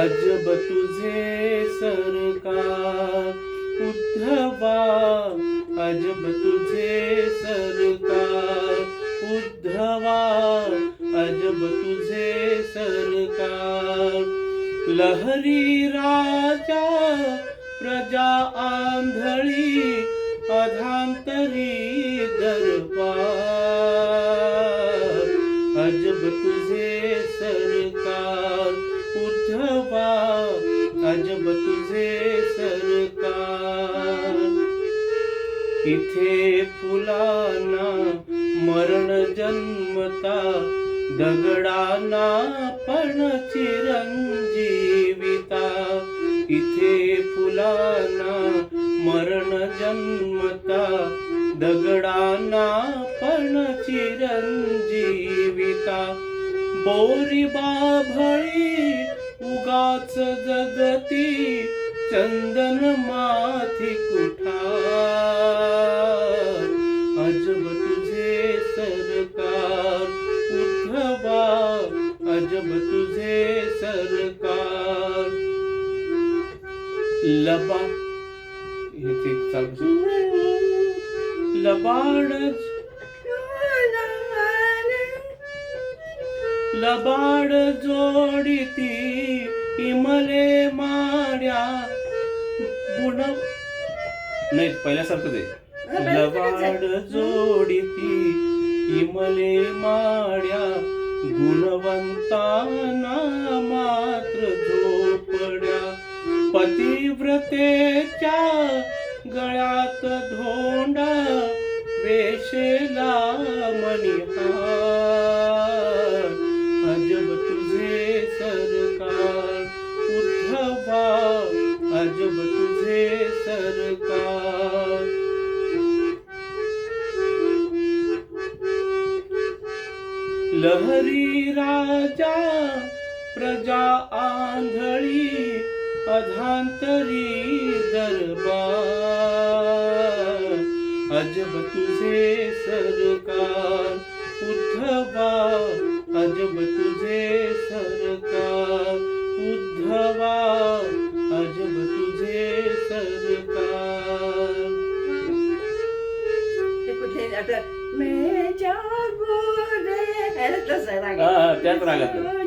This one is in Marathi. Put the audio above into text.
अजब तुझे सरकार उद्धवा अजब तुझे सरकार उद्धवा अजब तुझे सरकार। लहरी राजा प्रजा आंधळ अजब तुझे सरकार. इथे फुलाना मरण जन्मता दगड़ाना पण चिरंजीविता. इथे फुलाना मरण जन्मता दगड़ाना पण चिरंजीविता. बोरी बाभळी काच जगती चंदन माथी कुठार. अजब तुझे सरकार उद्धवा अजब तुझे सरकार. लबा हे ते चालू लबाड लबाड जोडीती इमले माड्या गुण. नाही पहिल्यासारखंच आहे लबाड जोडीती इमले माड्या गुणवंताना मात्र झोपड्या पतिव्रतेच्या गळ्यात धोंडा वेशेला मणिहार लहरी राजा प्रजा आंधळी अधांतरी दरबार. अजब तुझे सरकार उद्धवा अजब तुझे सरकार उद्धवा अजब तुझे सरकार. ते कुठे आता मैं जागो रे हे तसं आहे राग. हा, हा, त्याच रागात.